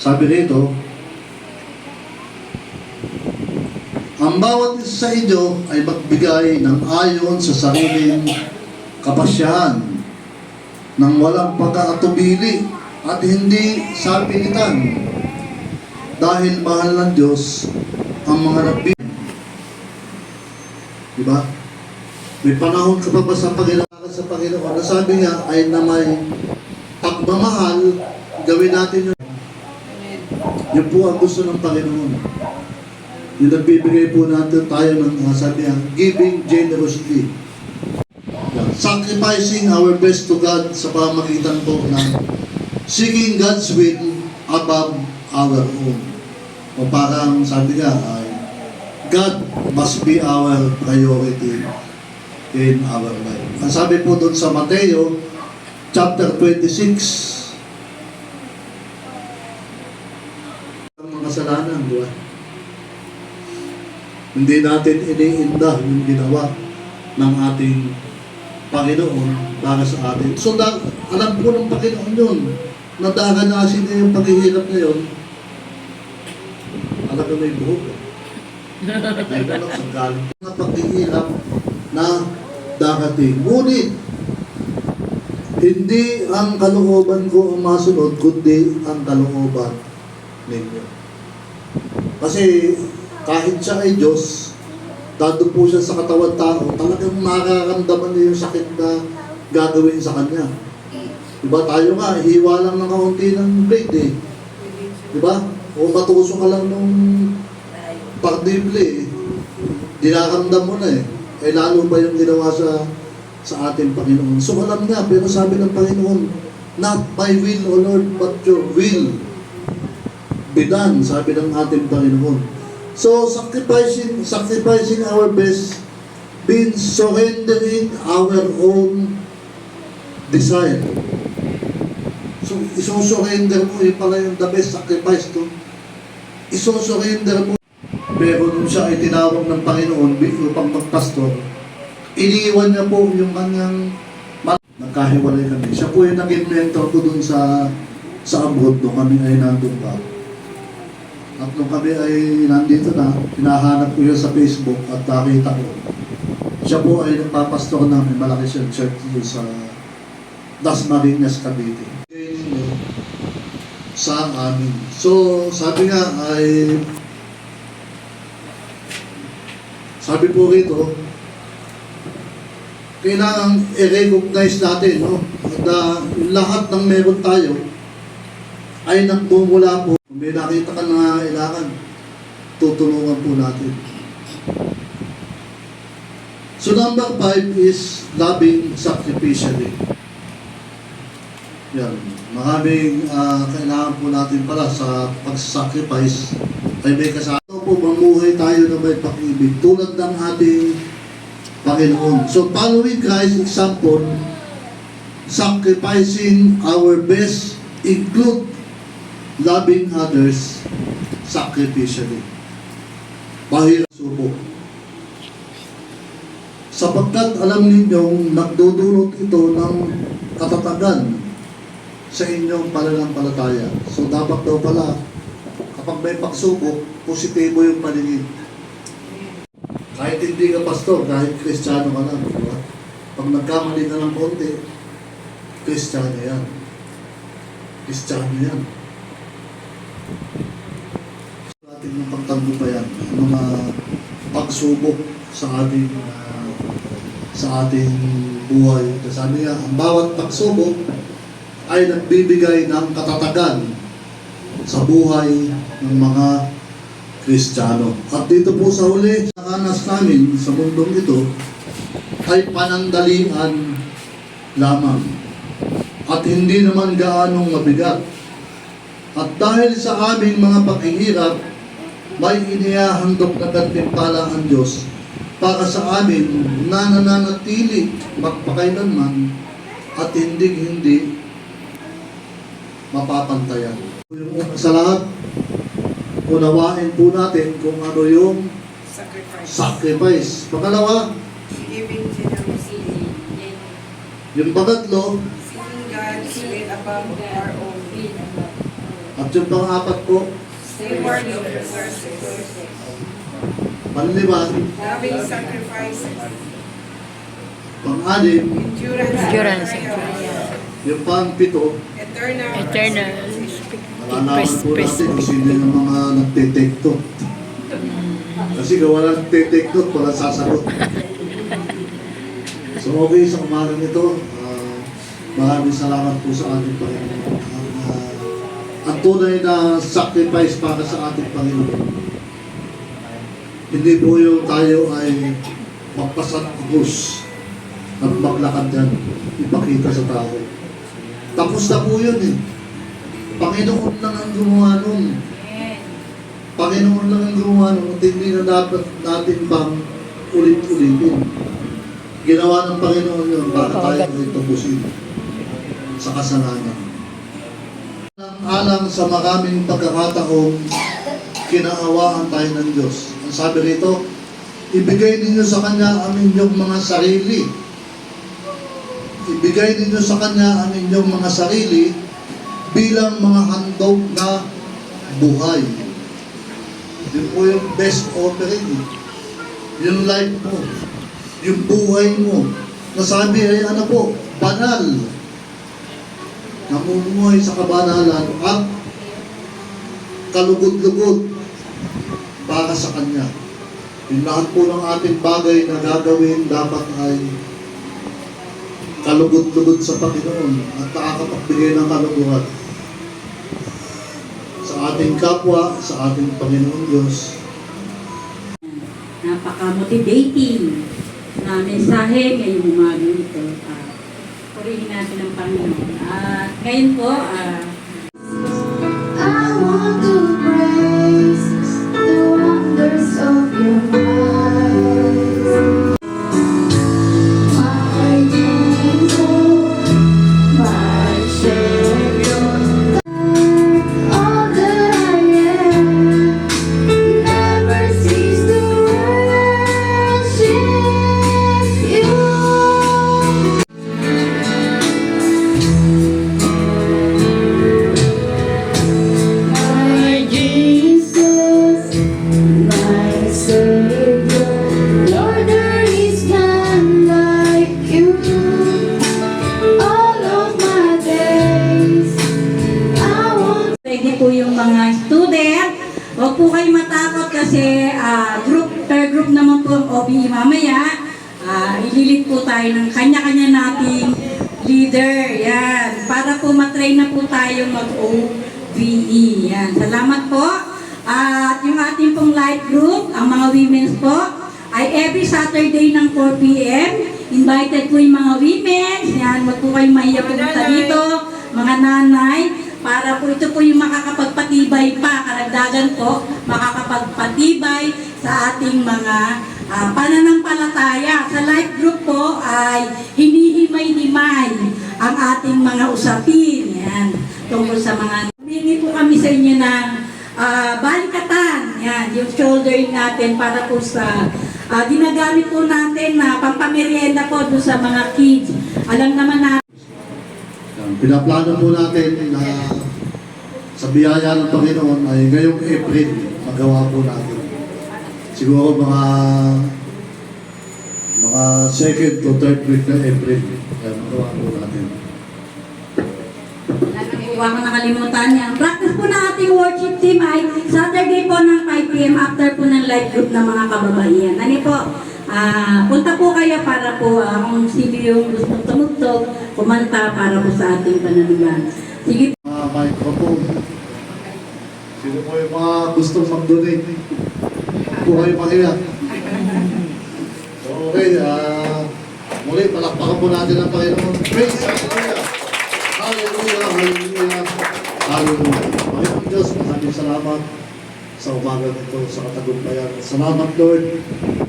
Sabi rito, ang bawat isa sa inyo ay magbigay ng ayon sa sariling kapasyahan ng walang pagkakatubili at hindi sa pilitan dahil mahal ng Diyos ang mga nagbibigay. Diba? May panahon ka pa ba sa Panginoon sa Panginoon na sabi niya ay na may pagmamahal, gawin natin yun. Yun po ang gusto ng Panginoon. Yung nagbibigay po natin tayo ng sabi niya, giving generously. Yan. Sacrificing our best to God sa pamagitan po ng seeking God's will above our own. O parang sabi nga, ay, God must be our priority in our life. Ang sabi po doon sa Mateo, chapter 26, ang mga kasalanan, di ba? Hindi natin iniinda yung ginawa ng ating Panginoon para sa atin. So, da, alam po ng Panginoon yun, na daranasin niya yung paghihirap ngayon, alam ko may buhok. eh. May ganun sa galing. Na paghihirap na darating. Ngunit, hindi ang kalooban ko ang masunod, kundi ang kalooban ninyo. Kasi kahit siya ay Diyos, dado po siya sa katawan tao, talagang makaramdaman niya yung sakit na gagawin sa kanya. Diba tayo nga, hiwa lang ng kaunti ng blade eh. Diba? O matusok ka lang nung pagdible eh. Dinaramdam mo na eh. Eh lalo pa yung ginawa sa sa ating Panginoon. So alam nga, pero sabi ng Panginoon, not my will, O Lord, but your will be done, sabi ng ating Panginoon. So sacrificing, sacrificing our best means surrendering our own desire. So isusurrender mo, yun pala yung the best sacrifice to. Isusurrender mo. Pero nung siya ay tinawag ng Panginoon upang magpastor, iniwan niya po yung kanyang nagkahiwalay kami. Siya po yung naging mentor ko dun sa sa abroad nung kami ay nandun pa. At nung kami ay nandito na, hinahanap ko yun sa Facebook at nakita ko. Siya po ay nagpapastor namin, malaki siyang church dun sa Dasmariñas, Cavite. Sa amin. So, sabi nga ay sabi po rito, kailangan i-recognize natin no, na lahat ng meron tayo ay nagmumula po. May nakita ka na kailangan, tutulungan po natin. So number five is loving sacrificially. Yan. Maraming ah, kailangan po natin pala sa pag-sacrifice ay may kasama po mamuhay tayo na may pag-ibig tulad ng ating Panginoon. So following Christ's example, sacrificing our best include loving others sacrificially. Bahir subo. Sapagkat alam ninyong nagdudulot ito ng katatagan sa inyong pananampalataya. So dapat daw pala, kapag may pagsubok, positibo yung paningin. Kahit hindi ka pastor, kahit kristyano ka lang, di ba? Pag nagkamali ka ng konti, kristyano yan. Kristyano yan. Ating yung pagtagumpayan, mga pagsubok sa ating ah, sa ating buhay. Kasi sabi nga, ang bawat pagsubok ay nagbibigay ng katatagan sa buhay ng mga Kristiyano. At dito po sa huli, sa kanas namin sa mundong ito, ay panandalian lamang. At hindi naman gaanong mabigat. At dahil sa aming mga paghihirap, may inihahandog na gantimpala ang Diyos para sa amin na nananatili magpakailanman at hindi hindi mapapantayan. Yung una sa lahat, unawain po natin kung ano yung Sacrifice. sacrifice. Pangalawa, Giving generously. yung pangatlo, Seeking God's will above our own will. At yung pang-apat po, Stay working. panlima, Loving sacrifices. pang-anim, Endurance. Endurance. yung pang-pito, Eternal. Eternal. malalaman po Pres- natin kung sino yung mga nagtitake. Kasi kung wala nagtitake to, wala sasagot. So okay, sa umagang ito, ah, maraming salamat po sa ating Panginoon. Ang, ah, tunay na sacrifice para sa ating Panginoon. Hindi po yung tayo ay magpasat krus at maglakad yan, ipakita sa tao. Tapos na po yun eh. Panginoon lang ang gumawa nun. Panginoon lang ang gumawa nun at hindi na dapat natin bang ulit-ulitin. Ginawa ng Panginoon yun para tayo ay tubusin sa kasalanan. Ang alang sa maraming pagkakataong kinaawaan tayo ng Diyos. Ang sabi rito, ibigay ninyo sa Kanya ang inyong mga sarili. Ibigay ninyo sa Kanya ang inyong mga sarili bilang mga handog na buhay. Yun po yung best offering. Yung life mo. Yung buhay mo. Nasabi ay ano po, banal. Namumuhay sa kabanalan at kalugod-lugod para sa Kanya. Yung lahat po ng ating bagay na gagawin dapat ay kalugod-lugod sa Panginoon at nakakapagbigay ng kaluguran sa ating kapwa, sa ating Panginoon Diyos, napaka-motivating na mensahe ngayong umaga ito. Uh, purihin natin ang Panginoon. At ngayon po, ah, I want to praise the wonders of your eyes. Po kayo matakot kasi ah, group per group naman po ang OBE mamaya. Ah, ililit po tayo ng kanya-kanya nating leader. Yan. Para po matrain na po tayo mag-OBE. Yan. Salamat po. At yung ating pong light group, ang mga women's po, ay every Saturday ng 4 p.m. Invited po yung mga women. Yan, wag po kayong mahiya pumunta dito. Mga nanay, para po ito po yung makakapagpatibay pa, karagdagan po, makakapagpatibay sa ating mga ah, pananampalataya. Sa life group po ay hinihimay-himay ang ating mga usapin. Yan, tungkol sa mga... Humingi po kami sa inyo ng ah, balikatan. Yan, yung shouldering natin para po sa... ah, ginagamit po natin na pampamerienda po doon sa mga kids. Alam naman natin Pinaplano po natin na sa biyaya ng Panginoon ay ngayong April magawa po natin. Siguro mga mga second to third week ng April. Yan, magawa po natin. Huwag ko nakalimutan yan. Practice po ng ating worship team ay Saturday po ng 5pm after po ng live group ng mga kababaihan. Ano po, ah, punta po kayo para po ah, kung yung gusto tumugtog, kumanta para po sa ating pananagan. Sige Mga microphone. Sino po yung mga gustong mag-donate? Po kayo mahiya. So, okay, ah, muli, palakpakan po natin ang Panginoon. Praise Hallelujah! Hallelujah! Hallelujah! Hallelujah! Panginoon Diyos, maraming salamat sa umaga nito, sa katagumpayan. Salamat, Lord,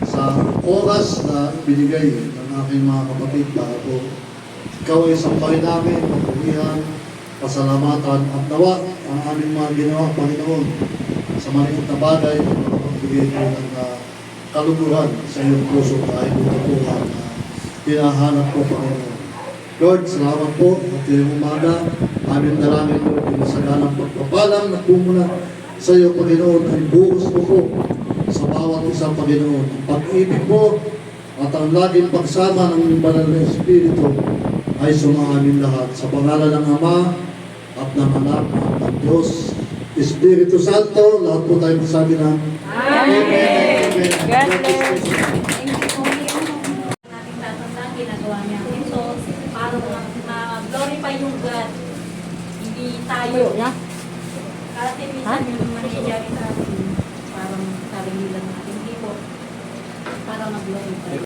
sa oras na binigay ng aking mga kapatid para po ikaw ay sampahin namin, pagpulihan, pasalamatan at nawa ang aming mga ginawa, Panginoon, sa maliit na bagay na makapagbigay ko ng uh, kaluguran sa iyong puso dahil ito po ang uh, hinahanap ko, Panginoon. Lord, salamat po at ngayong umaga, aming dalangin po pinasagalang pagpapalang na pumula sa iyo, Panginoon, ay buhos mo po sa bawat isang Panginoon. Ang pag-ibig mo at ang laging pagsama ng banal na Espiritu ay sumaamin lahat. Sa pangalan ng Ama at ng Anak at ng Diyos, Espiritu Santo, lahat po tayo magsabi ng Amen. Amen. God bless ang para ma- ma-glorify yung God. Hindi tayo. Kasi minsan yung mangyayari sa atin, parang sarili lang natin. Hindi po. Para mag-glorify.